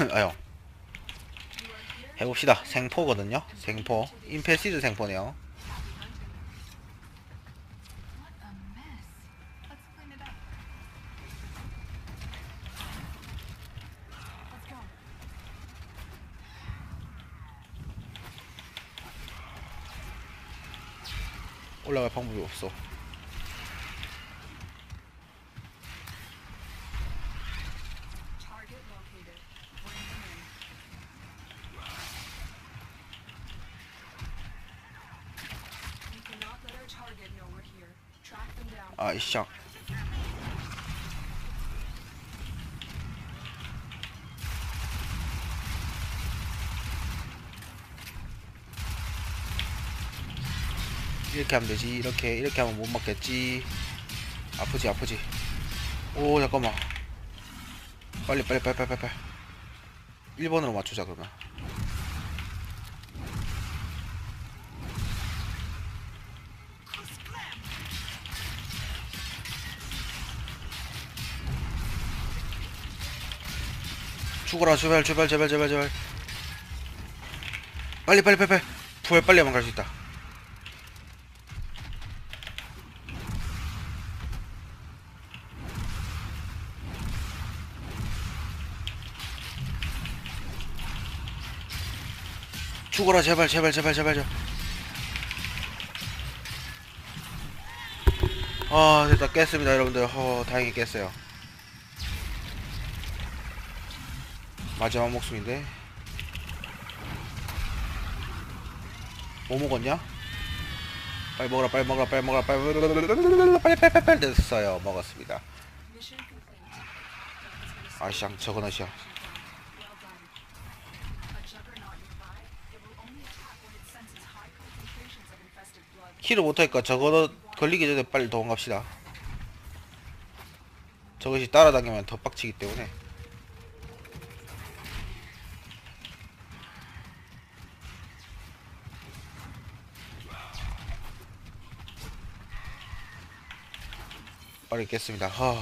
아유. 해봅시다. 생포거든요. 생포. 임페시드 생포네요. 올라갈 방법이 없어 이렇게 하면 되지. 이렇게 이렇게 하면 못 맞겠지. 아프지 아프지. 오 잠깐만. 빨리 빨리 빨리 빨리 빨리. 빨리 1번으로 맞추자 그러면. 죽어라 제발 제발 제발 제발 제발. 빨리 빨리 빨리 빨리. 부활 빨리 하면 갈 수 있다 죽어라 제발 제발 제발 제발 제발 아 됐다 깼습니다 여러분들 어 다행히 깼어요 마지막 목숨인데 뭐 먹었냐? 빨리 먹어라 빨리 먹어라 빨리 먹어라 빨리 먹어라 빨리 빨리 빨리 빨리 됐어요 먹었습니다 Mission complete. 아시앙 저건 아시앙 킬을 못하니까? 저거 걸리기 전에 빨리 도망갑시다. 저것이 따라다니면 더 빡치기 때문에. 빨리 깼습니다. 하...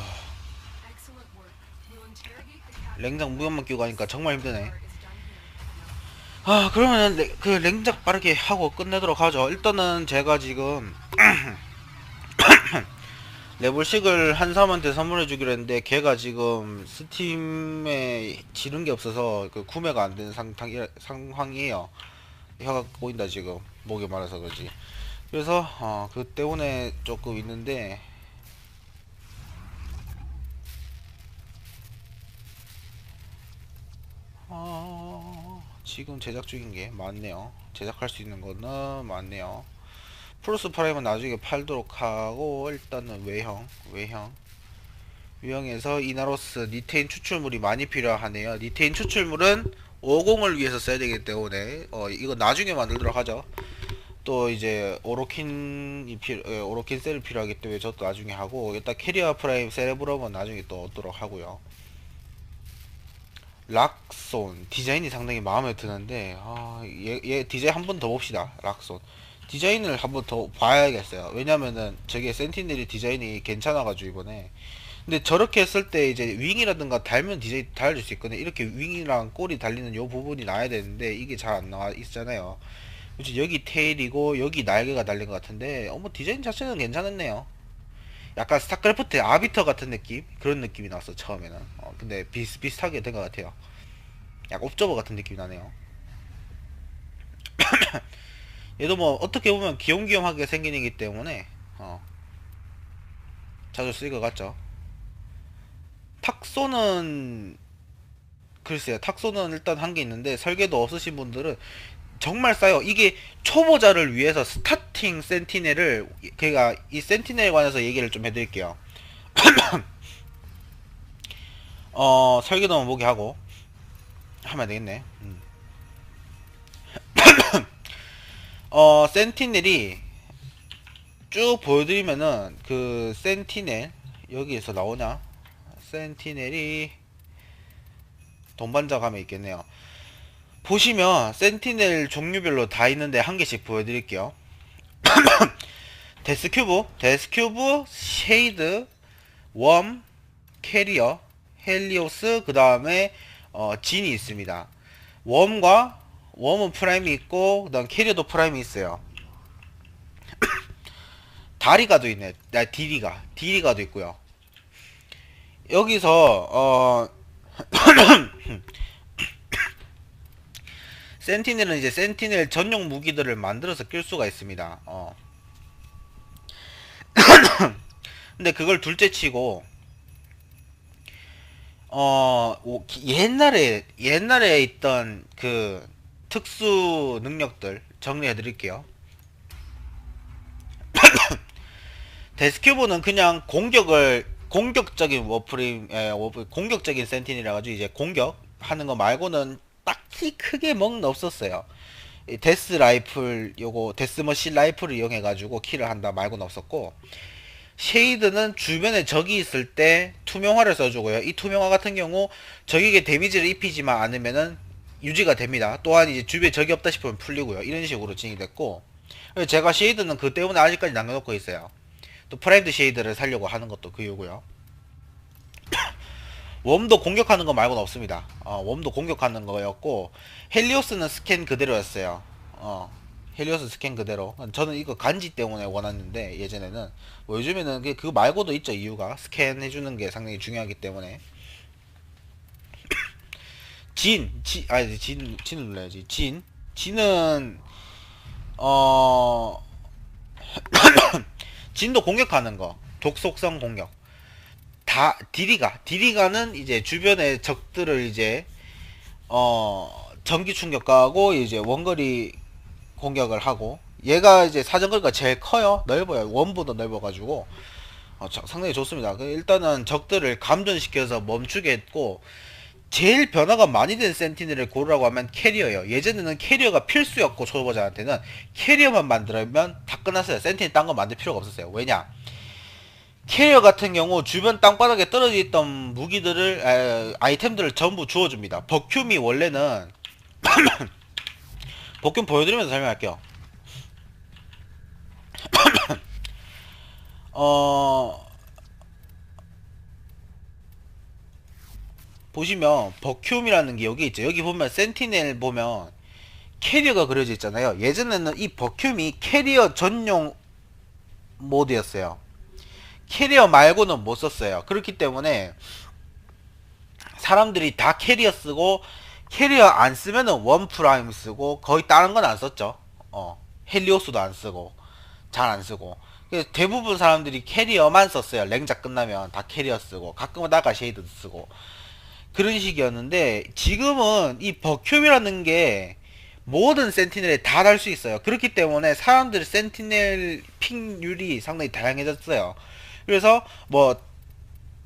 랭장 무연만 끼고 가니까 정말 힘드네. 아 그러면 레, 그 랭작 빠르게 하고 끝내도록 하죠. 일단은 제가 지금 레볼식을 한 사람한테 선물해 주기로 했는데 걔가 지금 스팀에 지른 게 없어서 그 구매가 안 되는 상황이, 상황이에요. 혀가 꼬인다 지금 목이 말아서 그러지. 그래서 어, 그 때문에 조금 있는데 어, 지금 제작 중인 게 많네요. 제작할 수 있는 거는 많네요. 플러스 프라임은 나중에 팔도록 하고 일단은 외형, 외형. 외형에서 이나로스 니테인 추출물이 많이 필요하네요. 니테인 추출물은 50을 위해서 써야 되기 때문에 어 이거 나중에 만들도록 하죠. 또 이제 오로킨이 필 예, 오로킨 셀이 필요하기 때문에 저도 나중에 하고 일단 캐리어 프라임 세레브럼은 나중에 또 얻도록 하고요. 락손. 디자인이 상당히 마음에 드는데 아, 얘, 얘 디자인 한 번 더 봅시다 락손. 디자인을 한 번 더 봐야겠어요. 왜냐면은 저게 센티넬이 디자인이 괜찮아가지고 이번에. 근데 저렇게 했을 때 이제 윙이라든가 달면 디자인 달아줄 수 있거든요. 이렇게 윙이랑 꼬리 달리는 요 부분이 나야 되는데 이게 잘 안 나와 있잖아요. 여기 테일이고 여기 날개가 달린 것 같은데 어뭐 디자인 자체는 괜찮았네요 약간 스타크래프트 아비터 같은 느낌? 그런 느낌이 나왔어 처음에는. 어, 근데 비슷비슷하게 된 것 같아요. 약간 옵저버 같은 느낌이 나네요. 얘도 뭐 어떻게 보면 귀염귀염하게 생긴 이기 때문에 어, 자주 쓰일 것 같죠. 탁소는 글쎄요 탁소는 일단 한 게 있는데 설계도 없으신 분들은 정말 싸요. 이게 초보자를 위해서 스타팅 센티넬을 제가 이 센티넬에 관해서 얘기를 좀 해드릴게요. 어 설계도만 보게 하고 하면 되겠네. 음. 어 센티넬이 쭉 보여드리면은 그 센티넬 여기에서 나오냐? 센티넬이 동반자 가면 있겠네요. 보시면 센티넬 종류별로 다 있는데 한 개씩 보여드릴게요. 데스큐브, 데스큐브, 쉐이드, 웜, 캐리어, 헬리오스, 그 다음에 어, 진이 있습니다. 웜과 웜은 프라임이 있고 그 다음 캐리어도 프라임이 있어요. 다리가도 있네. 나 디리가 디리가도 있고요. 여기서 어 센티넬은 이제 센티넬 전용 무기들을 만들어서 낄 수가 있습니다. 어. 근데 그걸 둘째 치고 어 오- 기- 옛날에 옛날에 있던 그 특수 능력들 정리해 드릴게요. 데스큐브는 그냥 공격을 공격적인 워프레임 에, 공격적인 센틴이라 가지고 이제 공격하는 거 말고는 딱히 크게 먹는 없었어요. 이 데스 라이플 요거 데스 머신 라이플을 이용해 가지고 킬을 한다 말고는 없었고 쉐이드는 주변에 적이 있을 때 투명화를 써주고요. 이 투명화 같은 경우 적에게 데미지를 입히지만 않으면은 유지가 됩니다. 또한 이제 주변에 적이 없다 싶으면 풀리고요. 이런 식으로 진행됐고 제가 쉐이드는 그 때문에 아직까지 남겨놓고 있어요. 또 프라임드 쉐이드를 살려고 하는 것도 그 이유고요. 웜도 공격하는 거 말고는 없습니다. 어, 웜도 공격하는 거였고 헬리오스는 스캔 그대로였어요. 어, 헬리오스 스캔 그대로. 저는 이거 간지 때문에 원했는데 예전에는 뭐 요즘에는 그- 그거 말고도 있죠 이유가 스캔 해주는 게 상당히 중요하기 때문에 진, 지, 아니 진, 진을 눌러야지. 진, 진은 어 진도 공격하는 거, 독속성 공격. 다 디리가, 디리가는 이제 주변의 적들을 이제 어 전기 충격가하고 이제 원거리 공격을 하고 얘가 이제 사정거리가 제일 커요. 넓어요. 원보다 넓어가지고. 어, 저- 상당히 좋습니다. 그 일단은 적들을 감전시켜서 멈추게 했고 제일 변화가 많이 된 센티넬을 고르라고 하면 캐리어예요. 예전에는 캐리어가 필수였고 초보자한테는 캐리어만 만들면 다 끝났어요. 센티넬 딴 거 만들 필요가 없었어요. 왜냐 캐리어 같은 경우 주변 땅바닥에 떨어져 있던 무기들을 에, 아이템들을 전부 주워줍니다 버큐미 원래는 복균 보여드리면서 설명할게요. 어 보시면 버큐움이라는 게 여기 있죠. 여기 보면 센티넬 보면 캐리어가 그려져 있잖아요. 예전에는 이 버큐움이 캐리어 전용 모드였어요. 캐리어 말고는 못 썼어요. 그렇기 때문에 사람들이 다 캐리어 쓰고 캐리어 안 쓰면은 원 프라임 쓰고 거의 다른 건 안 썼죠. 어 헬리오스도 안 쓰고 잘 안 쓰고 대부분 사람들이 캐리어만 썼어요. 랭작 끝나면 다 캐리어 쓰고 가끔은 다가 쉐이드도 쓰고 그런 식이었는데 지금은 이 버큐이라는 게 모든 센티넬에 다 달 수 있어요. 그렇기 때문에 사람들 센티넬 핑률이 상당히 다양해졌어요. 그래서 뭐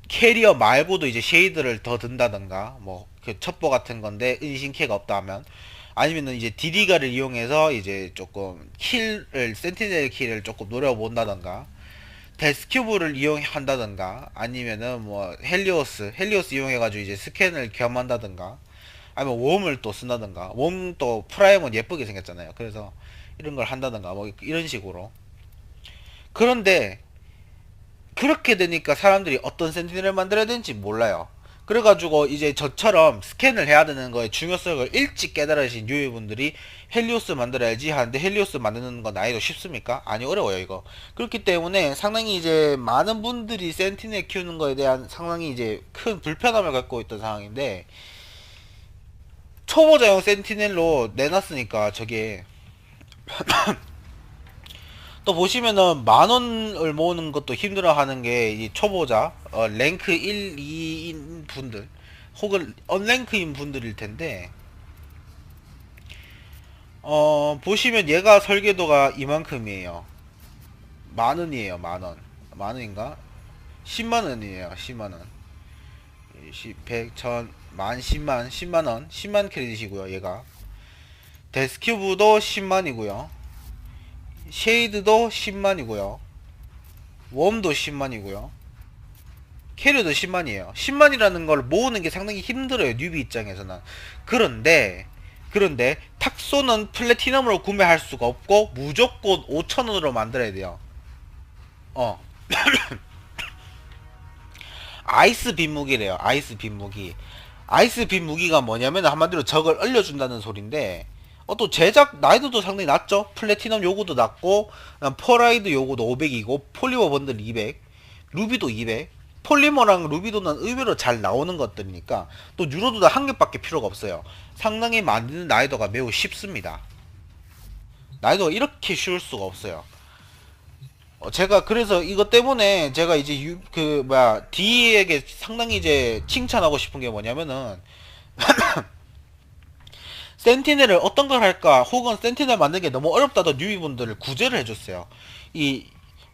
캐리어 말고도 이제 쉐이드를 더 든다던가 뭐 그 첩보 같은 건데 은신캐가 없다 하면 아니면은 이제 디디가를 이용해서 이제 조금 킬을 센티넬 킬을 조금 노려본다던가 데스큐브를 이용한다던가 아니면은 뭐 헬리오스 헬리오스 이용해가지고 이제 스캔을 겸한다던가 아니면 웜을 또 쓴다던가. 웜 또 프라임은 예쁘게 생겼잖아요. 그래서 이런 걸 한다던가 뭐 이런 식으로. 그런데 그렇게 되니까 사람들이 어떤 센티넬을 만들어야 되는지 몰라요. 그래가지고 이제 저처럼 스캔을 해야 되는 거의 중요성을 일찍 깨달으신 유해분들이 헬리오스 만들어야지 하는데 헬리오스 만드는 건 난이도 쉽습니까? 아니 어려워요 이거. 그렇기 때문에 상당히 이제 많은 분들이 센티넬 키우는 거에 대한 상당히 이제 큰 불편함을 갖고 있던 상황인데 초보자용 센티넬로 내놨으니까 저게 또 보시면은 만 원을 모으는 것도 힘들어하는 게 이 초보자 어, 랭크 1, 2인 분들 혹은 언랭크인 분들일 텐데 어 보시면 얘가 설계도가 이만큼이에요. 만 원이에요 만원. 만 원인가? 10만 원이에요 10만 원. 10, 100, 1000, 만, 10만, 10만 원. 10만 크레딧이고요 얘가. 데스큐브도 10만이고요 쉐이드도 10만이고요. 웜도 10만이고요. 캐리어도 10만이에요. 10만이라는 걸 모으는 게 상당히 힘들어요. 뉴비 입장에서는. 그런데 그런데 탁소는 플래티넘으로 구매할 수가 없고 무조건 5천원으로 만들어야 돼요. 어. 아이스 빗무기래요. 아이스 빗무기. 아이스빔 무기가 뭐냐면 한마디로 적을 얼려준다는 소린데 어, 또 제작 난이도도 상당히 낮죠? 플래티넘 요구도 낮고 퍼라이드 요구도 500이고 폴리머 번들 200 루비도 200 폴리머랑 루비도는 의외로 잘 나오는 것들이니까 또 유로도 한 개밖에 필요가 없어요. 상당히 만드는 난이도가 매우 쉽습니다. 난이도가 이렇게 쉬울 수가 없어요. 어, 제가 그래서 이것 때문에 제가 이제 유, 그 뭐야 D에게 상당히 이제 칭찬하고 싶은 게 뭐냐면은 센티넬을 어떤 걸 할까 혹은 센티넬 게 너무 어렵다던 뉴비분들을 구제를 해줬어요. 이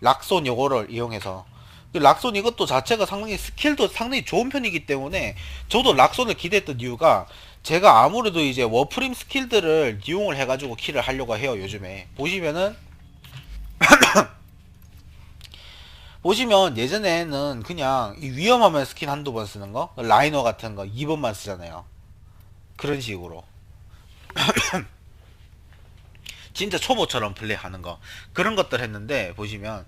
락손 요거를 이용해서. 그 락손 이것도 자체가 상당히 스킬도 상당히 좋은 편이기 때문에 저도 락손을 기대했던 이유가 제가 아무래도 이제 워프림 스킬들을 이용을 해가지고 킬을 하려고 해요 요즘에. 보시면은 보시면 예전에는 그냥 이 위험하면 스킨 한두 번 쓰는 거 라이너 같은 거 2번만 쓰잖아요. 그런 식으로 진짜 초보처럼 플레이하는 거. 그런 것들 했는데 보시면.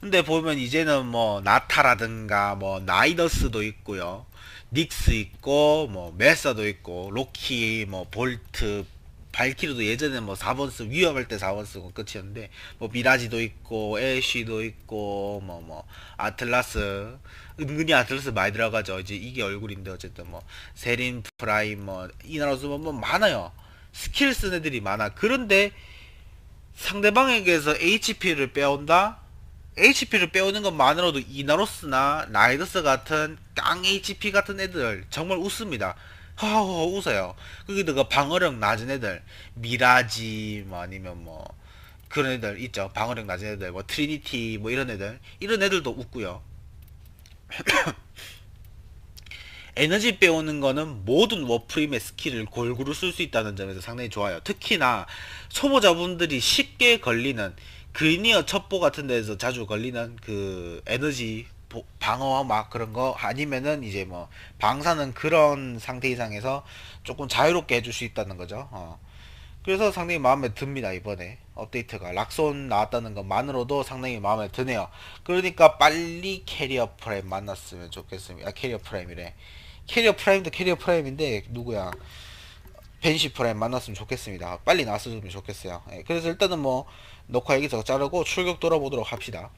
근데 보면 이제는 뭐 나타라든가 뭐 나이더스도 있고요. 닉스 있고 뭐 메사도 있고 로키 뭐 볼트 발키리도 예전에 뭐 4번 쓰 위험할 때 4번 쓰고 끝이었는데 뭐 미라지도 있고 애쉬도 있고 뭐뭐 아틀라스. 은근히 아틀라스 많이 들어가죠. 이제 이게 얼굴인데 어쨌든 뭐 세린 프라임 뭐 이나로스 뭐, 뭐 많아요 스킬 쓴 애들이 많아 그런데 상대방에게서 HP를 빼온다 HP를 빼오는 것만으로도 이나로스나 나이더스 같은 깡 HP 같은 애들 정말 웃습니다. 하하하 웃어요. 거기다가 방어력 낮은 애들 미라지 뭐 아니면 뭐 그런 애들 있죠. 방어력 낮은 애들 뭐 트리니티 뭐 이런 애들 이런 애들도 웃고요. 에너지 빼오는 거는 모든 워프림의 스킬을 골고루 쓸 수 있다는 점에서 상당히 좋아요. 특히나 초보자분들이 쉽게 걸리는 그리니어 첩보 같은 데서 자주 걸리는 그 에너지 보- 방어 막 그런 거 아니면은 이제 뭐 방사는 그런 상태 이상에서 조금 자유롭게 해줄 수 있다는 거죠. 어. 그래서 상당히 마음에 듭니다 이번에 업데이트가 락손 나왔다는 것만으로도 상당히 마음에 드네요. 그러니까 빨리 캐리어 프라임 만났으면 좋겠습니다. 아, 캐리어 프라임이래. 캐리어 프라임도 캐리어 프라임인데 누구야? 벤시 프라임 만났으면 좋겠습니다. 빨리 나왔으면 좋겠어요. 예, 그래서 일단은 뭐 녹화 여기서 자르고 출격 돌아보도록 합시다.